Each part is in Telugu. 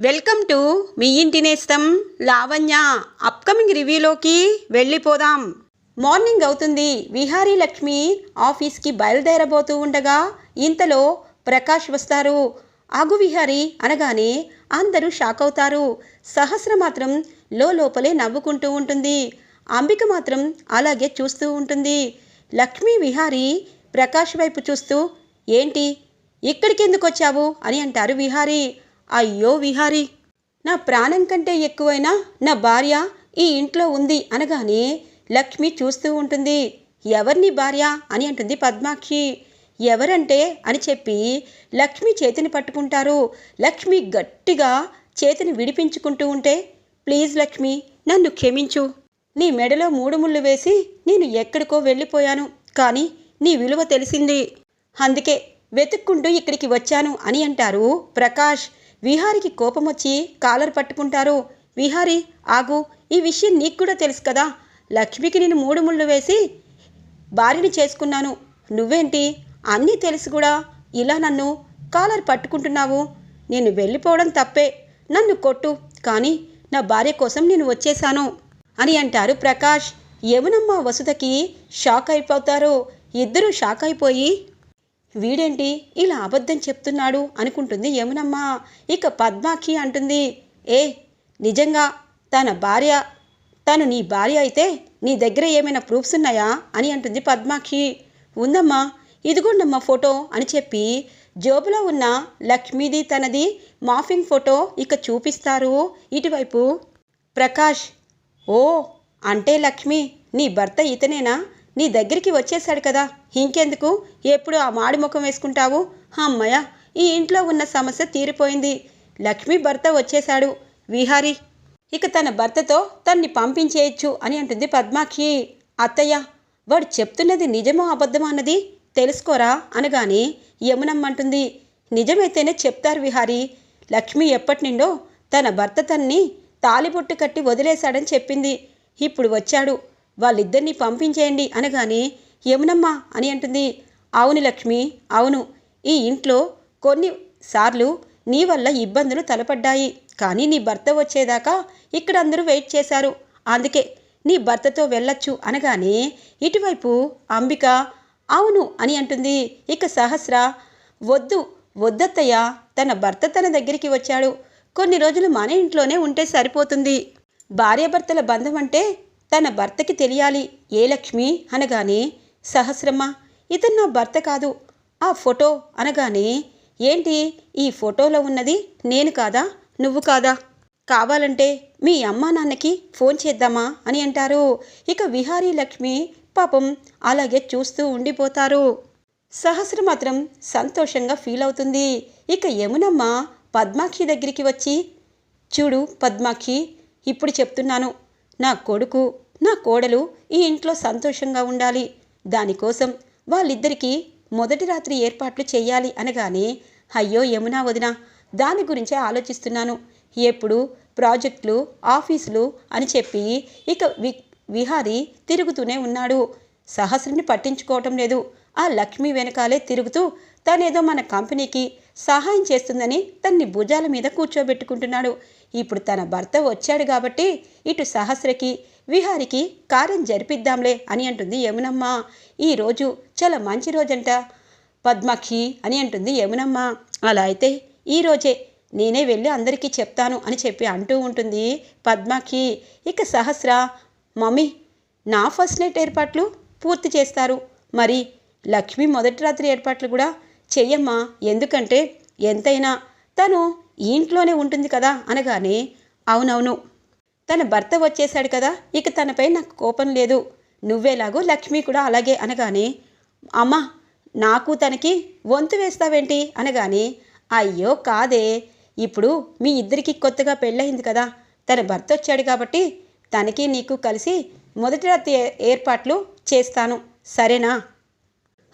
వెల్కమ్ టు మీ ఇంటి నేస్తం లావణ్య. అప్కమింగ్ రివ్యూలోకి వెళ్ళిపోదాం. మార్నింగ్ అవుతుంది. విహారీ లక్ష్మి ఆఫీస్కి బయలుదేరబోతూ ఉండగా ఇంతలో ప్రకాష్ వస్తారు. ఆగు విహారీ అనగానే అందరూ షాక్ అవుతారు. సహస్ర మాత్రం లోపలే నవ్వుకుంటూ ఉంటుంది. అంబిక మాత్రం అలాగే చూస్తూ ఉంటుంది. లక్ష్మీ విహారీ ప్రకాష్ వైపు చూస్తూ ఏంటి? ఇక్కడికి ఎందుకు వచ్చావు? అని అంటారు విహారీ. అయ్యో విహారీ! నా ప్రాణం కంటే ఎక్కువైనా నా భార్య ఈ ఇంట్లో ఉంది అనగానే లక్ష్మి చూస్తూ ఉంటుంది. ఎవరిని భార్య అని అంటుంది పద్మాక్షి. ఎవరంటే అని చెప్పి లక్ష్మి చేతిని పట్టుకుంటారు. లక్ష్మి గట్టిగా చేతిని విడిపించుకుంటూ ఉంటే ప్లీజ్ లక్ష్మి నన్ను క్షమించు. నీ మెడలో మూడు ముళ్ళు వేసి నేను ఎక్కడికో వెళ్ళిపోయాను కానీ నీ విలువ తెలిసింది. అందుకే వెతుక్కుంటూ ఇక్కడికి వచ్చాను అని అంటారు ప్రకాష్. విహారికి కోపం వచ్చి కాలర్ పట్టుకుంటారు. విహారి ఆగు ఈ విషయం నీకు కూడా తెలుసు కదా. లక్ష్మికి నేను మూడు ముళ్ళు వేసి భార్యని చేసుకున్నాను. నువ్వేంటి? అన్నీ తెలిసి కూడా. ఇలా నన్ను కాలర్ పట్టుకుంటున్నావు. నేను వెళ్ళిపోవడం తప్పే. నన్ను కొట్టు. కానీ నా భార్య కోసం నేను వచ్చేశాను అని అంటారు ప్రకాష్. యమునమ్మ వసుధకి షాక్ అయిపోతారు. ఇద్దరూ షాక్ అయిపోయి వీడేంటి ఇలా అబద్ధం చెప్తున్నాడు అనుకుంటుంది యమునమ్మ. ఇక పద్మాక్షి అంటుంది ఏ నిజంగా తన భార్య తను నీ భార్య అయితే నీ దగ్గర ఏమైనా ప్రూఫ్స్ ఉన్నాయా? అని అంటుంది పద్మాక్షి ఉందమ్మా ఇదిగోండమ్మా ఫోటో అని చెప్పి జోబులో ఉన్న లక్ష్మీది తనది మాఫింగ్ ఫోటో ఇక చూపిస్తారు. ఇటువైపు ప్రకాష్ ఓ అంటే లక్ష్మి నీ భర్త ఇతనేనా? నీ దగ్గరికి వచ్చేసాడు కదా. ఇంకెందుకు? ఎప్పుడు ఆ మాడి ముఖం వేసుకుంటావు? అమ్మయ్య ఈ ఇంట్లో ఉన్న సమస్య తీరిపోయింది. లక్ష్మి భర్త వచ్చేశాడు. విహారీ ఇక తన భర్తతో తన్ని పంపించేయచ్చు అని అంటుంది పద్మాక్షి. అత్తయ్య వాడు చెప్తున్నది నిజమో అబద్ధమో అన్నది తెలుసుకోరా? అనగానే యమునమ్మంటుంది. నిజమైతేనే చెప్తారు విహారీ. లక్ష్మి ఎప్పటినుండో తన భర్త తన్ని తాలిబొట్టు కట్టి వదిలేశాడని చెప్పింది. ఇప్పుడు వచ్చాడు. వాళ్ళిద్దరినీ పంపించేయండి అనగానే ఏమునమ్మా? అని అంటుంది. అవును లక్ష్మి అవును. ఈ ఇంట్లో కొన్ని సార్లు నీ వల్ల ఇబ్బందులు తలపడ్డాయి. కానీ నీ భర్త వచ్చేదాకా ఇక్కడ అందరూ వెయిట్ చేశారు. అందుకే నీ భర్తతో వెళ్ళొచ్చు అనగానే ఇటువైపు అంబిక అవును అని అంటుంది. ఇక సహస్ర వద్దు వద్దత్తయ్య తన భర్త తన దగ్గరికి వచ్చాడు. కొన్ని రోజులు మన ఇంట్లోనే ఉంటే సరిపోతుంది. భార్యాభర్తల బంధం అంటే తన భర్తకి తెలియాలి ఏ లక్ష్మి? అనగానే సహస్రమ్మ ఇతను నా భర్త కాదు. ఆ ఫోటో? అనగానే ఏంటి? ఈ ఫోటోలో ఉన్నది నేను కాదా? నువ్వు కాదా? కావాలంటే మీ అమ్మా నాన్నకి ఫోన్ చేద్దామా? అని అంటారు. ఇక విహారీ లక్ష్మి పాపం అలాగే చూస్తూ ఉండిపోతారు. సహస్ర మాత్రం సంతోషంగా ఫీల్ అవుతుంది. ఇక యమునమ్మ పద్మాక్షి దగ్గరికి వచ్చి చూడు పద్మాక్షి ఇప్పుడు చెప్తున్నాను. నా కొడుకు నా కోడలు ఈ ఇంట్లో సంతోషంగా ఉండాలి. దానికోసం వాళ్ళిద్దరికీ మొదటి రాత్రి ఏర్పాట్లు చేయాలి అనగానే అయ్యో యమునా వదిన దాని గురించే ఆలోచిస్తున్నాను. ఎప్పుడు ప్రాజెక్టులు ఆఫీసులు అని చెప్పి ఇక వి విహారి తిరుగుతూనే ఉన్నాడు. సహస్రుని పట్టించుకోవటం లేదు. ఆ లక్ష్మి వెనకాలే తిరుగుతూ తనేదో మన కంపెనీకి సహాయం చేస్తుందని తన్ని భుజాల మీద కూర్చోబెట్టుకుంటున్నాడు. ఇప్పుడు తన భర్త వచ్చాడు కాబట్టి ఇటు సహస్రకి విహారికి కార్యం జరిపిద్దాంలే అని అంటుంది యమునమ్మ. ఈరోజు చాలా మంచి రోజంట. పద్మాక్షి అని అంటుంది యమునమ్మ. అలా అయితే ఈరోజే నేనే వెళ్ళి అందరికీ చెప్తాను అని చెప్పి అంటూ ఉంటుంది పద్మాక్షి ఇక సహస్ర మమ్మీ నా ఫస్ట్ నైట్ ఏర్పాట్లు పూర్తి చేస్తారు. మరి లక్ష్మి మొదటి రాత్రి ఏర్పాట్లు కూడా చెయ్యమ్మా ఎందుకంటే ఎంతైనా తను ఈ ఇంట్లోనే ఉంటుంది కదా అనగానే అవునవును. తన భర్త వచ్చేశాడు కదా ఇక తనపై నాకు కోపం లేదు. నువ్వేలాగో లక్ష్మి కూడా అలాగే అనగానే అమ్మా నాకు తనకి వంతు వేస్తావేంటి? అనగానే అయ్యో కాదే ఇప్పుడు మీ ఇద్దరికి కొత్తగా పెళ్ళయింది కదా తన భర్త వచ్చాడు కాబట్టి తనకి నీకు కలిసి మొదటి రాత్రి ఏ- ఏర్పాట్లు చేస్తాను. సరేనా?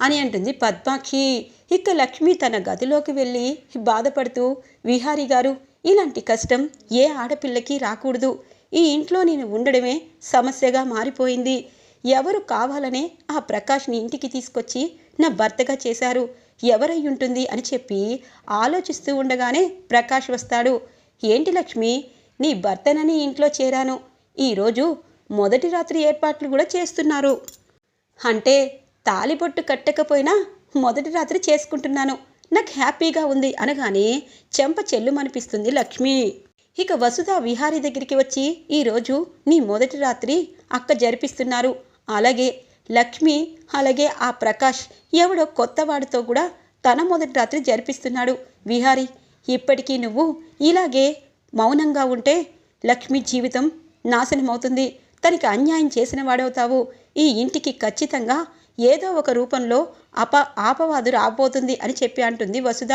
అని అంటుంది పద్మాక్షి. ఇక లక్ష్మి తన గదిలోకి వెళ్ళి బాధపడుతూ విహారీ గారు ఇలాంటి కష్టం ఏ ఆడపిల్లకి రాకూడదు. ఈ ఇంట్లో నేను ఉండడమే సమస్యగా మారిపోయింది. ఎవరు కావాలనే ఆ ప్రకాష్ని ఇంటికి తీసుకొచ్చి నా భర్తగా చేశారు. ఎవరై ఉంటుంది అని చెప్పి ఆలోచిస్తూ ఉండగానే ప్రకాష్ వస్తాడు. ఏంటి లక్ష్మి నీ భర్తనని ఇంట్లో చేరాను. ఈరోజు మొదటి రాత్రి ఏర్పాట్లు కూడా చేస్తున్నారు. అంటే తాలిబొట్టు కట్టకపోయినా మొదటి రాత్రి చేసుకుంటున్నాను. నాకు హ్యాపీగా ఉంది అనగానే చెంప చెల్లుమనిపిస్తుంది లక్ష్మి. ఇక వసుధ విహారీ దగ్గరికి వచ్చి ఈరోజు నీ మొదటి రాత్రి అక్క జరిపిస్తున్నారు. అలాగే లక్ష్మి అలాగే ఆ ప్రకాష్ ఎవడో కొత్తవాడితో కూడా తన మొదటి రాత్రి జరిపిస్తున్నాడు. విహారీ ఇప్పటికీ నువ్వు ఇలాగే మౌనంగా ఉంటే లక్ష్మి జీవితం నాశనమవుతుంది. తనకి అన్యాయం చేసిన వాడవుతావు. ఈ ఇంటికి ఖచ్చితంగా ఏదో ఒక రూపంలో అప ఆపవాదు రాబోతుంది అని చెప్పి అంటుంది వసుధ.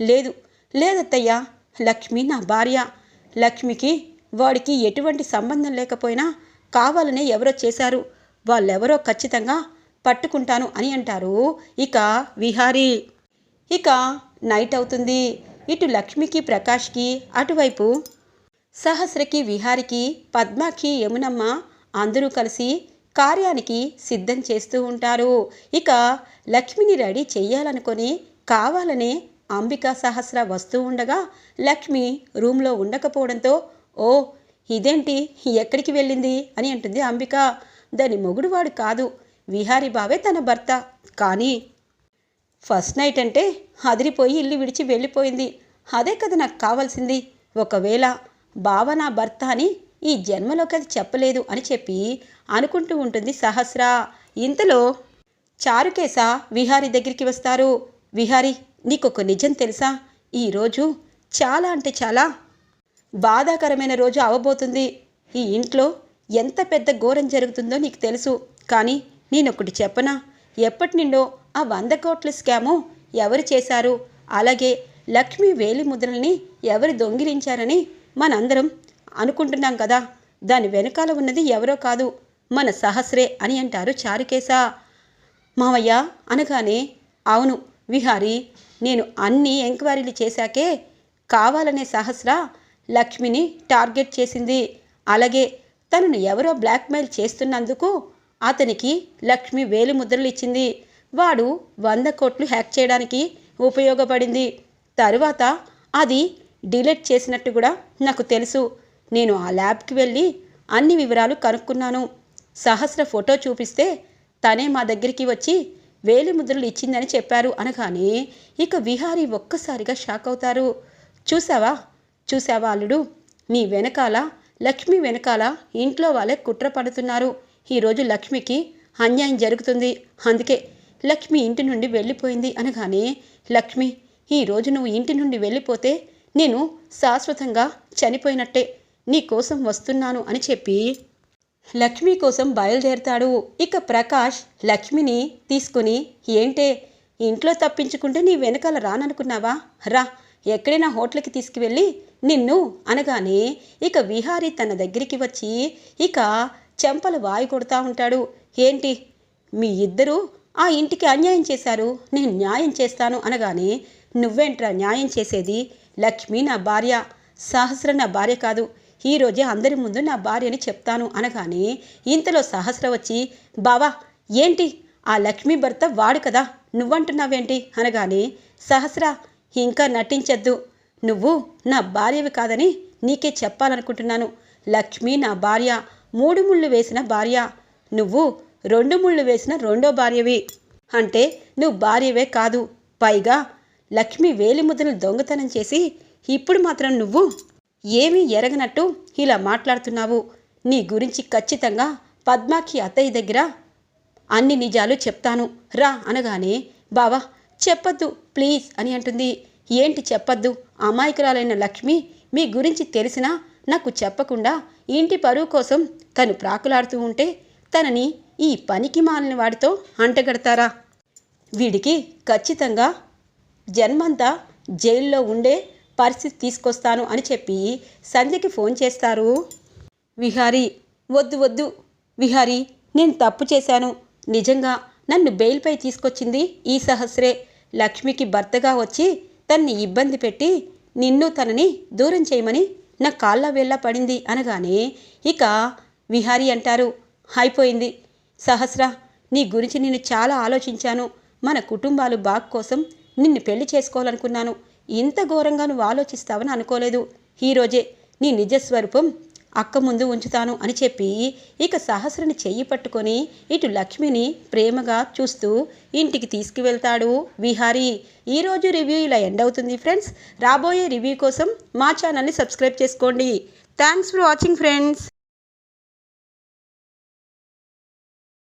లేదు లేదత్తయ్య లక్ష్మి నా భార్య. లక్ష్మికి వాడికి ఎటువంటి సంబంధం లేకపోయినా కావాలనే ఎవరో చేశారు. వాళ్ళెవరో ఖచ్చితంగా పట్టుకుంటాను అని అంటారు ఇక విహారీ. ఇక నైట్ అవుతుంది. ఇటు లక్ష్మికి ప్రకాష్కి అటువైపు సహస్రకి విహారికి పద్మాకి యమునమ్మ అందరూ కలిసి కార్యానికి సిద్ధం చేస్తూ ఉంటారు. ఇక లక్ష్మిని రెడీ చేయాలనుకుని కావాలనే అంబికా సహస్ర వస్తూ ఉండగా లక్ష్మి రూమ్లో ఉండకపోవడంతో ఓ ఇదేంటి? ఎక్కడికి వెళ్ళింది? అని అంటుంది అంబిక. దాని మొగుడువాడు కాదు. విహారీ బావే తన భర్త. కానీ ఫస్ట్ నైట్ అంటే అదిరిపోయి ఇల్లు విడిచి వెళ్ళిపోయింది. అదే కదా నాకు కావాల్సింది. ఒకవేళ బావ నా భర్త అని ఈ జన్మలోకి అది చెప్పలేదు అని చెప్పి అనుకుంటూ ఉంటుంది సహస్ర. ఇంతలో చారుకేశ విహారీ దగ్గరికి వస్తారు. విహారీ నీకొక నిజం తెలుసా? ఈరోజు చాలా అంటే చాలా బాధాకరమైన రోజు అవబోతుంది. ఈ ఇంట్లో ఎంత పెద్ద ఘోరం జరుగుతుందో నీకు తెలుసు. కానీ నేనొకటి చెప్పనా? ఎప్పటి నుండో ఆ వంద కోట్ల స్కాము ఎవరు చేశారు? అలాగే లక్ష్మీ వేలి ముద్రల్ని ఎవరు దొంగిలించారని మనందరం అనుకుంటున్నాం కదా. దాని వెనకాల ఉన్నది ఎవరో కాదు. మన సహస్రే అని అంటారు చారుకేశ. మావయ్య అనగానే అవును విహారీ నేను అన్ని ఎంక్వైరీలు చేశాకే కావాలనే సహస్ర లక్ష్మిని టార్గెట్ చేసింది. అలాగే తనను ఎవరో బ్లాక్మెయిల్ చేస్తున్నందుకు అతనికి లక్ష్మి వేలి ముద్రలు ఇచ్చింది. వాడు వంద కోట్లు హ్యాక్ చేయడానికి ఉపయోగపడింది. తరువాత అది డిలీట్ చేసినట్టు కూడా నాకు తెలుసు. నేను ఆ ల్యాబ్కి వెళ్ళి అన్ని వివరాలు కనుక్కున్నాను. సహస్ర ఫోటో చూపిస్తే తనే మా దగ్గరికి వచ్చి వేలి ముద్రలు ఇచ్చిందని చెప్పారు అనగానే ఇక విహారీ ఒక్కసారిగా షాక్ అవుతారు. చూసావా చూసావా అల్లుడు? నీ వెనకాల లక్ష్మి వెనకాల ఇంట్లో వాళ్ళే కుట్ర పడుతున్నారు. ఈరోజు లక్ష్మికి అన్యాయం జరుగుతుంది. అందుకే లక్ష్మి ఇంటి నుండి వెళ్ళిపోయింది అనగానే లక్ష్మి ఈరోజు నువ్వు ఇంటి నుండి వెళ్ళిపోతే నేను శాశ్వతంగా చనిపోయినట్టే నీ కోసం వస్తున్నాను అని చెప్పి లక్ష్మి కోసం బయలుదేరతాడు. ఇక ప్రకాష్ లక్ష్మిని తీసుకుని ఏంటే ఇంట్లో తప్పించుకుంటే నీ వెనకాల రాననుకున్నావా? రా ఎక్కడైనా హోటల్కి తీసుకువెళ్ళి నిన్ను అనగానే ఇక విహారీ తన దగ్గరికి వచ్చి ఇక చెంపలు వాయి కొడతా ఉంటాడు. ఏంటి మీ ఇద్దరూ ఆ ఇంటికి అన్యాయం చేశారు? నేను న్యాయం చేస్తాను అనగానే నువ్వేంట్రా న్యాయం చేసేది? లక్ష్మి నా భార్య సహస్ర నా భార్య కాదు. ఈరోజే అందరి ముందు నా భార్యని చెప్తాను అనగానే ఇంతలో సహస్ర వచ్చి బావా ఏంటి? ఆ లక్ష్మీ భర్త వాడు కదా? నువ్వంటున్నావేంటి? అనగానే సహస్ర ఇంకా నటించద్దు. నువ్వు నా భార్యవి కాదని నీకే చెప్పాలనుకుంటున్నాను. లక్ష్మి నా భార్య మూడు ముళ్ళు వేసిన భార్య. నువ్వు రెండు ముళ్ళు వేసిన రెండో భార్యవి. అంటే నువ్వు భార్యవే కాదు. పైగా లక్ష్మి వేలిముద్రను దొంగతనం చేసి ఇప్పుడు మాత్రం నువ్వు ఏమీ ఎరగనట్టు ఇలా మాట్లాడుతున్నావు. నీ గురించి ఖచ్చితంగా పద్మాకి అత్తయ్య దగ్గర అన్ని నిజాలు చెప్తాను. రా అనగానే బావా చెప్పొద్దు ప్లీజ్ అని అంటుంది. ఏంటి చెప్పొద్దు? అమాయకురాలైన లక్ష్మి మీ గురించి తెలిసినా నాకు చెప్పకుండా ఇంటి పరువు కోసం తను ప్రాకులాడుతూ ఉంటే తనని ఈ పనికి మాలిన వాడితో అంటగడతారా? వీడికి ఖచ్చితంగా జన్మంతా జైల్లో ఉండే పరిస్థితి తీసుకొస్తాను అని చెప్పి సంధ్యకి ఫోన్ చేస్తారు. విహారీ వద్దు వద్దు. విహారీ నేను తప్పు చేశాను. నిజంగా నన్ను బెయిల్పై తీసుకొచ్చింది ఈ సహస్రే. లక్ష్మికి భర్తగా వచ్చి తన్ని ఇబ్బంది పెట్టి నిన్ను తనని దూరం చేయమని నా కాళ్ళ వేళ్ళ పడింది అనగానే ఇక విహారీ అంటారు అయిపోయింది. సహస్ర నీ గురించి నేను చాలా ఆలోచించాను. మన కుటుంబాలు బాగు కోసం నిన్ను పెళ్ళి చేసుకోవాలనుకున్నాను. ఇంత ఘోరంగా నువ్వు ఆలోచిస్తావని అనుకోలేదు. ఈరోజే నీ నిజస్వరూపం అక్క ముందు ఉంచుతాను అని చెప్పి ఇక సహస్రని చెయ్యి పట్టుకొని ఇటు లక్ష్మిని ప్రేమగా చూస్తూ ఇంటికి తీసుకువెళ్తాడు విహారీ. ఈరోజు రివ్యూ ఇలా ఎండ్ అవుతుంది ఫ్రెండ్స్. రాబోయే రివ్యూ కోసం మా ఛానల్ని సబ్స్క్రైబ్ చేసుకోండి. Thanks for watching friends.